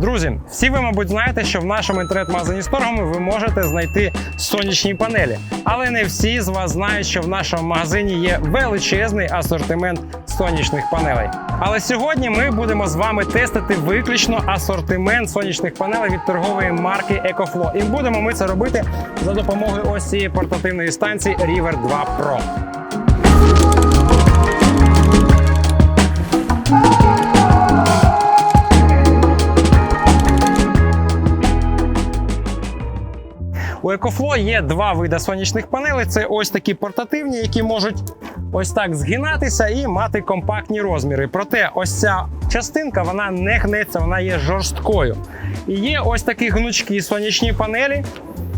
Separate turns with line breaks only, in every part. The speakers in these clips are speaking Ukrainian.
Друзі, всі ви, мабуть, знаєте, що в нашому інтернет-магазині Сторгами ви можете знайти сонячні панелі. Але не всі з вас знають, що в нашому магазині є величезний асортимент сонячних панелей. Але сьогодні ми будемо з вами тестити виключно асортимент сонячних панелей від торгової марки EcoFlow. І будемо ми це робити за допомогою ось цієї портативної станції River 2 Pro. У EcoFlow є два види сонячних панелей. Це ось такі портативні, які можуть ось так згинатися і мати компактні розміри. Проте, ось ця частинка вона не гнеться, вона є жорсткою. І є ось такі гнучкі сонячні панелі,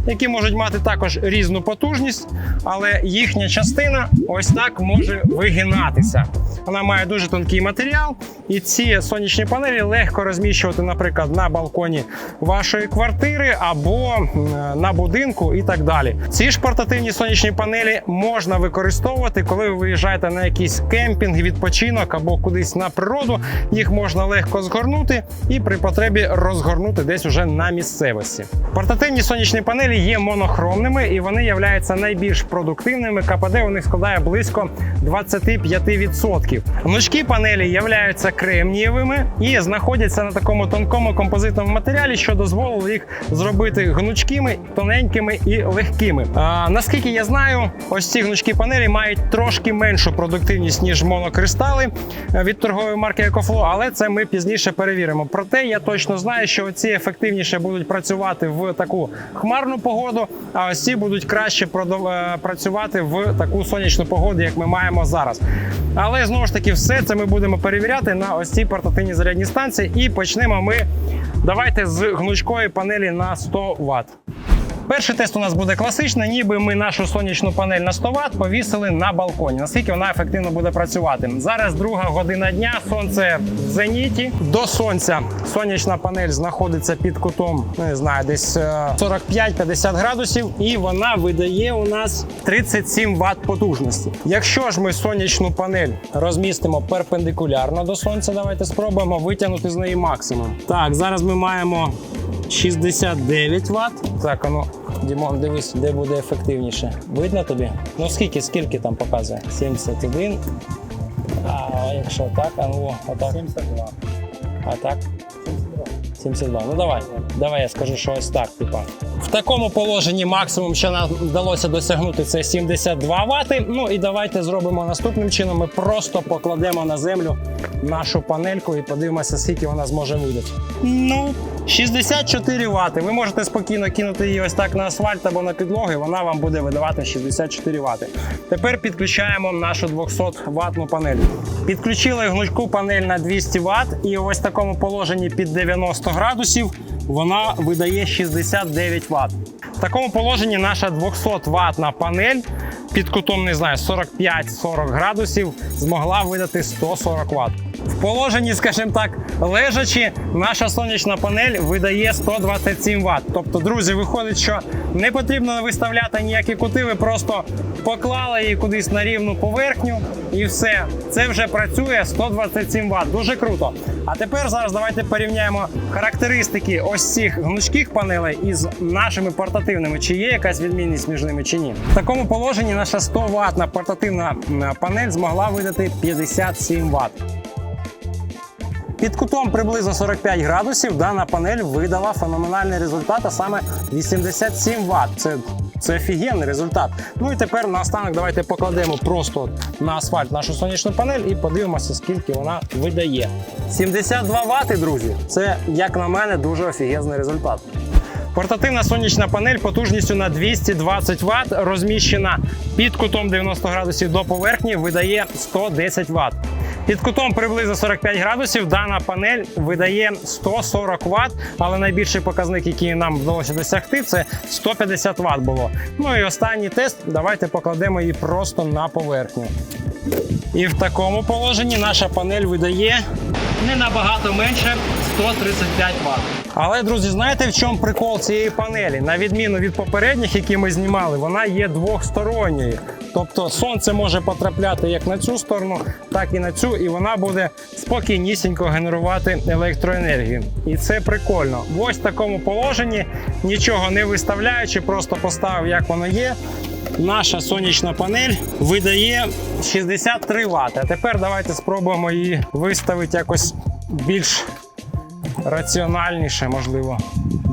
які можуть мати також різну потужність, але їхня частина ось так може вигинатися. Вона має дуже тонкий матеріал, і ці сонячні панелі легко розміщувати, наприклад, на балконі вашої квартири або на будинку і так далі. Ці ж портативні сонячні панелі можна використовувати, коли ви виїжджаєте на якийсь кемпінг, відпочинок або кудись на природу. Їх можна легко згорнути і при потребі розгорнути десь уже на місцевості. Портативні сонячні панелі є монохромними і вони являються найбільш продуктивними. КПД у них складає близько 25%. Гнучкі панелі являються кремнієвими і знаходяться на такому тонкому композитному матеріалі, що дозволило їх зробити гнучкими, тоненькими і легкими. А, наскільки я знаю, ось ці гнучкі панелі мають трошки меншу продуктивність ніж монокристали е, від торгової марки EcoFlow, але це ми пізніше перевіримо. Проте я точно знаю, що ці ефективніше будуть працювати в таку хмарну погоду, а ось ці будуть краще е, працювати в таку сонячну погоду, як ми маємо зараз. Але знову ж таки, все це ми будемо перевіряти на ось цій портативній зарядній станції. І почнемо ми давайте з гнучкої панелі на 100 Вт. Перший тест у нас буде класичний, ніби ми нашу сонячну панель на 100 Вт повісили на балконі. Наскільки вона ефективно буде працювати? Зараз друга година дня, сонце в зеніті. До сонця сонячна панель знаходиться під кутом, ну, не знаю, десь е, 45-50 градусів, і вона видає у нас 37 Вт потужності. Якщо ж ми сонячну панель розмістимо перпендикулярно до сонця, давайте спробуємо витягнути з неї максимум. Так, зараз ми маємо 69 Вт. Так, ну, Дімон, дивись, де буде ефективніше. Видно тобі? Ну скільки, скільки там показує? 71. А якщо так, а ну отак.
72.
А так? 72. Ну давай. Давай я скажу, що ось так, типа. В такому положенні максимум, що нам вдалося досягнути, це 72 Вт. Ну і давайте зробимо наступним чином. Ми просто покладемо на землю нашу панельку і подивимося, скільки вона зможе видати. Ну, 64 Вт. Ви можете спокійно кинути її ось так на асфальт або на підлогу, і вона вам буде видавати 64 Вт. Тепер підключаємо нашу 200 ватну панель. Підключили гнучку панель на 200 Вт, і ось в такому положенні під 90 градусів вона видає 69 Вт. В такому положенні наша 200 ватна панель під кутом, не знаю, 45-40 градусів змогла видати 140 Вт. В положенні, скажімо так, лежачи, наша сонячна панель видає 127 Вт. Тобто, друзі, виходить, що не потрібно виставляти ніякі кути, ви просто поклали її кудись на рівну поверхню і все. Це вже працює 127 Вт. Дуже круто. А тепер зараз давайте порівняємо характеристики ось цих гнучких панелей із нашими портативними. Чи є якась відмінність між ними чи ні? В такому положенні наша 100 ватна портативна панель змогла видати 57 Вт. Під кутом приблизно 45 градусів дана панель видала феноменальний результат, а саме 87 Вт. Це, це офігенний результат. Ну і тепер наостанок давайте покладемо просто на асфальт нашу сонячну панель і подивимося, скільки вона видає. 72 Вт, друзі. Це, як на мене, дуже офігезний результат. Портативна сонячна панель потужністю на 220 Вт, розміщена під кутом 90 градусів до поверхні, видає 110 Вт. Під кутом приблизно 45 градусів дана панель видає 140 Вт, але найбільший показник, який нам вдалося досягти, це 150 Вт було. Ну і останній тест. Давайте покладемо її просто на поверхню. І в такому положенні наша панель видає не набагато менше 135 Вт. Але, друзі, знаєте, в чому прикол цієї панелі? На відміну від попередніх, які ми знімали, вона є двохсторонньою. Тобто сонце може потрапляти як на цю сторону, так і на цю, і вона буде спокійнісінько генерувати електроенергію. І це прикольно. В ось такому положенні, нічого не виставляючи, просто поставив, як воно є. Наша сонячна панель видає 63 Вт. А тепер давайте спробуємо її виставити якось більш раціональніше, можливо,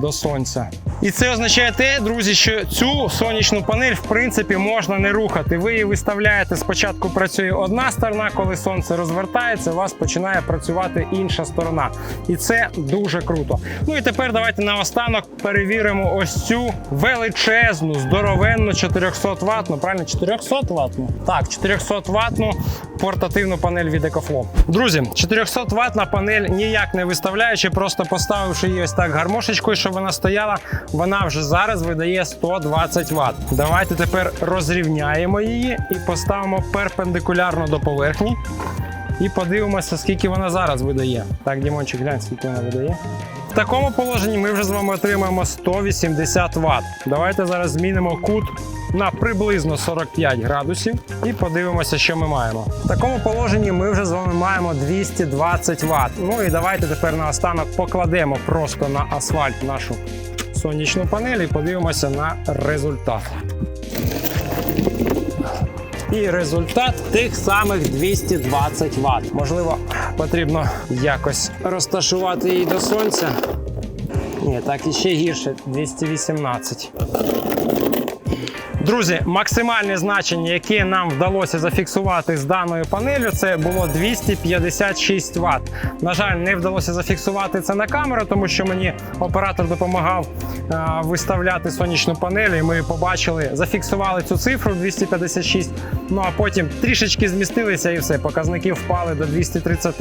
до сонця. І це означає те, друзі, що цю сонячну панель в принципі можна не рухати. Ви її виставляєте спочатку працює одна сторона, коли сонце розвертається, у вас починає працювати інша сторона. І це дуже круто. Ну і тепер давайте наостанок перевіримо ось цю величезну, здоровенну 400 ватну, правильно 400 ватну? Так, 400 ватну портативну панель від EcoFlow. Друзі, 400 ватна панель ніяк не виставляючи, просто поставивши її ось так гармошечкою, щоб вона стояла, вона вже зараз видає 120 Вт. Давайте тепер розрівняємо її і поставимо перпендикулярно до поверхні. І подивимося, скільки вона зараз видає. Так, Дімончик, глянь, скільки вона видає. В такому положенні ми вже з вами отримаємо 180 Вт. Давайте зараз змінимо кут на приблизно 45 градусів і подивимося, що ми маємо. В такому положенні ми вже з вами маємо 220 Вт. Ну і давайте тепер наостанок покладемо просто на асфальт нашу сонячну панель і подивимося на результат. І результат тих самих 220 Вт. Можливо, потрібно якось розташувати її до сонця. Ні, так і ще гірше 218. Друзі, максимальне значення, яке нам вдалося зафіксувати з даною панелью, це було 256 Вт. На жаль, не вдалося зафіксувати це на камеру, тому що мені оператор допомагав е, виставляти сонячну панель, і ми побачили, зафіксували цю цифру 256. Ну а потім трішечки змістилися і все, показники впали до 230.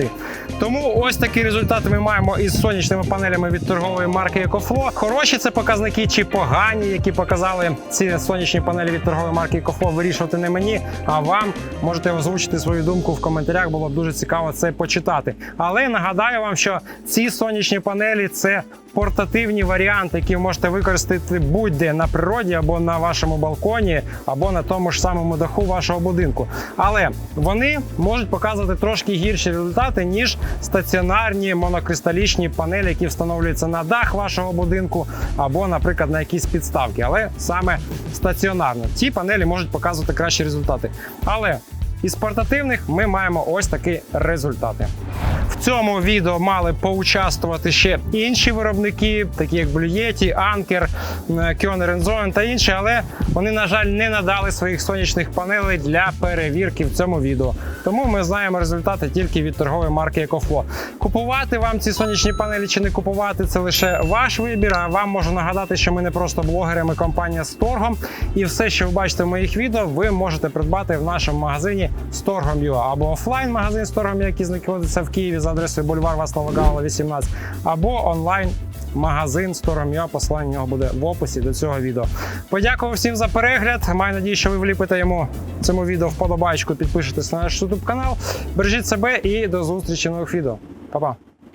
Тому ось такий результат ми маємо із сонячними панелями від торгової марки EcoFlow. Хороші це показники чи погані, які показали ці сонячні панелі від торгової марки EcoFlow, вирішувати не мені, а вам можете озвучити свою думку в коментарях. Було б дуже цікаво це почитати. Але нагадаю вам, що ці сонячні панелі це портативні варіанти, які ви можете використати будь-де на природі або на вашому балконі, або на тому ж самому даху вашого будинку. Але вони можуть показувати трошки гірші результати, ніж стаціонарні монокристалічні панелі, які встановлюються на дах вашого будинку, або, наприклад, на якісь підставки. Але саме стаціонарно ці панелі можуть показувати кращі результати. Але із портативних ми маємо ось такі результати. В цьому відео мали поучаствувати ще інші виробники, такі як Blue Yeti, Anker, Kioner та інші, але вони, на жаль, не надали своїх сонячних панелей для перевірки в цьому відео. Тому ми знаємо результати тільки від торгової марки EcoFlow. Купувати вам ці сонячні панелі чи не купувати це лише ваш вибір. А вам можу нагадати, що ми не просто блогери, ми компанія з торгом. І все, що ви бачите в моїх відео, ви можете придбати в нашому магазині Storgom.ua або офлайн магазин Storgom, який знаходиться в Києві за адресою бульвар Васлава Гавала, 18, або онлайн. Магазин Storm.ua, посилання нього буде в описі до цього відео. Подякував всім за перегляд. Маю надію, що ви вліпите йому цьому відео вподобайку, підпишетесь на наш YouTube канал. Бережіть себе і до зустрічі в нових відео. Па-па!